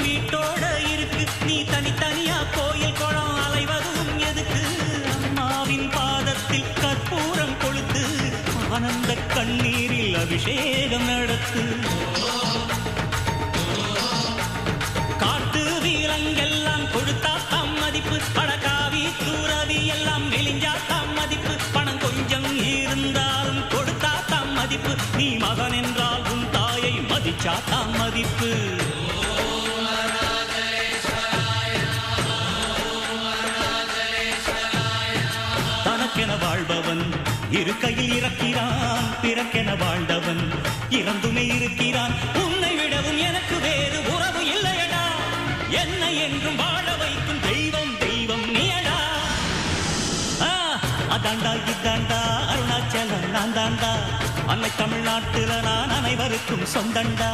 வீட்டோட இருக்கு. நீ தனித்தனியா கோயில் குளம் அலைவதும் எதுக்கு? அம்மாவின் பாதத்தில் கற்பூரம் கொளுத்து ஆனந்த கண்ணீரில் அபிஷேகம் நடத்து. காட்டு வீரங்கெல்லாம் கொடுத்தா தம் மதிப்பு. படகாவி தூரவி எல்லாம் மெலிஞ்சா தம் மதிப்பு. பணம் கொஞ்சம் இருந்தாலும் கொடுத்தா தம் மதிப்பு. நீ மகன் என்றால் உன் தாயை மதிச்சா தம் மதிப்பு. வாழ்பவன் இருக்கையில் இறக்கிறான் பிறக்கென வாழ்ந்தவன் இறந்துமே இருக்கிறான். உன்னை விடவும் எனக்கு வேறு உறவு இல்லையடா. என்னை என்றும் வாழ வைக்கும் தெய்வம் தெய்வம் நீயடா. அதாண்டா இதாண்டா அருணாச்சலம் நான் தாண்டா அன்னை தமிழ்நாட்டுல நான் அனைவருக்கும் சொந்தண்டா.